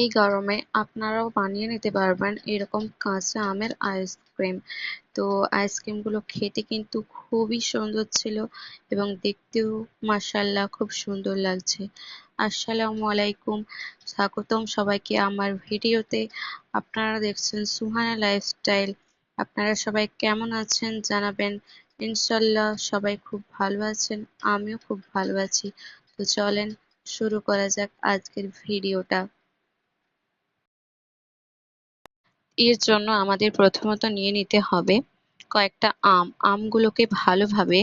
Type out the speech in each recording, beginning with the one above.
এই গরমে আপনারাও বানিয়ে নিতে পারবেন এরকম কাঁচা আমের আইসক্রিম তো আইসক্রিমগুলো খেতে কিন্তু খুবই সুন্দর ছিল এবং দেখতেও মাসাল্লাহ খুব সুন্দর লাগছে। আসসালামু আলাইকুম, স্বাগতম সবাইকে আমার ভিডিওতে। আপনারা দেখছেন সুহানা লাইফস্টাইল আপনারা সবাই কেমন আছেন জানাবেন। ইনশাল্লাহ সবাই খুব ভালো আছেন, আমিও খুব ভালো আছি। তো চলেন শুরু করা যাক আজকের ভিডিওটা। এর জন্য আমাদের প্রথমত নিয়ে নিতে হবে কয়েকটা আম। আমগুলোকে ভালোভাবে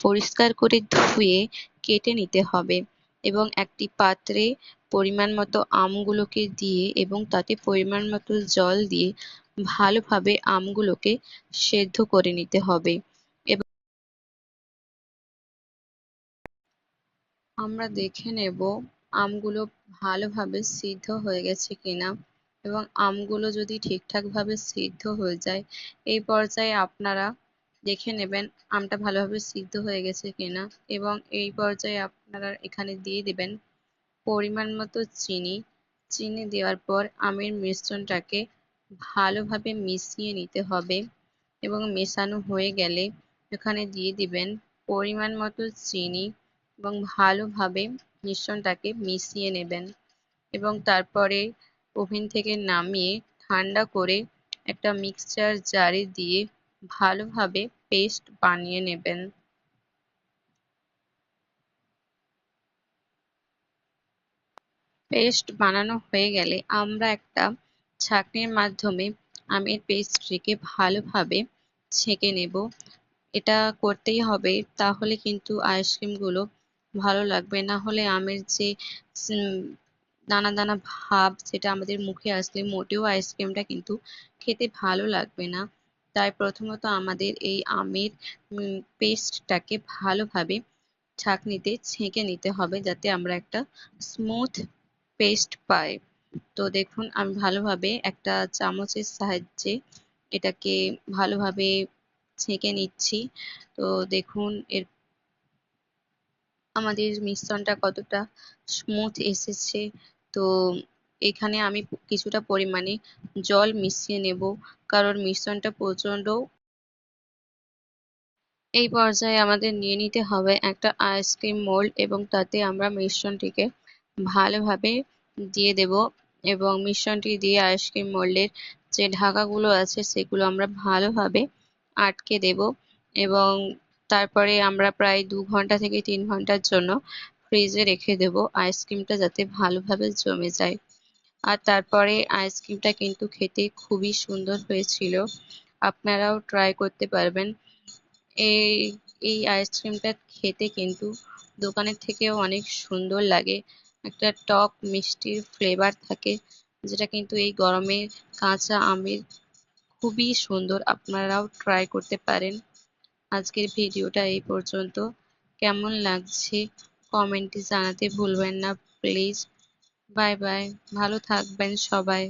পরিষ্কার করে ধুয়ে কেটে নিতে হবে এবং একটি পাত্রে পরিমাণ মতো আমগুলোকে দিয়ে এবং তাতে পরিমাণ মতো জল দিয়ে ভালোভাবে আমগুলোকে সেদ্ধ করে নিতে হবে। এবং আমরা দেখে নেব আমগুলো ভালোভাবে সিদ্ধ হয়ে গেছে কিনা। এবং আমগুলো যদি ঠিকঠাকভাবে সিদ্ধ হয়ে যায়, এই পর্যায়ে আপনারা দেখে নেবেন আমটা ভালোভাবে সিদ্ধ হয়ে গেছে কিনা এবং এই পর্যায়ে আপনারা এখানে দিয়ে দেবেন পরিমাণ মতো চিনি। চিনি দেওয়ার পর আমের মিশ্রণটাকে ভালোভাবে মিশিয়ে নিতে হবে এবং মেশানো হয়ে গেলে এখানে দিয়ে দিবেন পরিমাণ মতো চিনি এবং ভালোভাবে মিশ্রণটাকে মিশিয়ে নেবেন এবং তারপরে ওভেন থেকে নামিয়ে ঠান্ডা করে একটা মিক্সচার জারে দিয়ে ভালোভাবে পেস্ট বানিয়ে নেবেন। পেস্ট বানানো হয়ে গেলে আমরা একটা ছাঁকনির মাধ্যমে আমের পেস্টটিকে ভালোভাবে ছেঁকে নেব। এটা করতেই হবে, তাহলে কিন্তু আইসক্রিমগুলো ভালো লাগবে। না হলে আমের যে দানা দানা ভাব যেটা আমাদের মুখে আসলে মোটেও আইসক্রিমটা কিন্তু খেতে ভালো লাগবে না। তাই প্রথমত আমাদের এই আমের পেস্টটাকে ভালোভাবে ছাঁকনিতে ছেঁকে নিতে হবে যাতে আমরা একটা স্মুথ পেস্ট পাই। তো দেখুন, আমি ভালোভাবে একটা চামচের সাহায্যে এটাকে ভালোভাবে ছেঁকে নিচ্ছি। তো দেখুন, এর আমাদের মিশ্রণটা কতটা স্মুথ এসেছে। তো এখানে আমি কিছুটা পরিমাণে জল মিশিয়ে নেব, কারণ মিশ্রণটা প্রচণ্ড। এই পর্যায়ে আমাদের নিয়ে নিতে হবে একটা আইসক্রিম মোল্ড এবং তাতে আমরা মিশ্রণটিকে ভালোভাবে দিয়ে দেব এবং মিশ্রণটি দিয়ে আইসক্রিম মোল্ডের যে ঢাকাগুলো আছে সেগুলো আমরা ভালোভাবে আটকে দেব এবং তারপরে আমরা প্রায় দু ঘণ্টা থেকে তিন ঘণ্টার জন্য ফ্রিজে রেখে দেব। আইসক্রিমটা যাতে ভালোভাবে জমে যায়। আর তারপরে আইসক্রিমটা কিন্তু খেতে খুবই সুন্দর হয়েছিল। আপনারাও ট্রাই করতে পারবেন। এই এই আইসক্রিমটা খেতে কিন্তু দোকানের থেকেও অনেক সুন্দর লাগে। একটা টক, মিষ্টির ফ্লেভার থাকে, যেটা কিন্তু এই গরমে কাঁচা আমের খুবই সুন্দর। আপনারাও ট্রাই করতে পারেন। আজকের ভিডিওটা এই পর্যন্ত। কেমন লাগছে? কমেন্টে জানাতে ভুলবেন না প্লিজ। বাই বাই ভালো থাকবেন সবাই।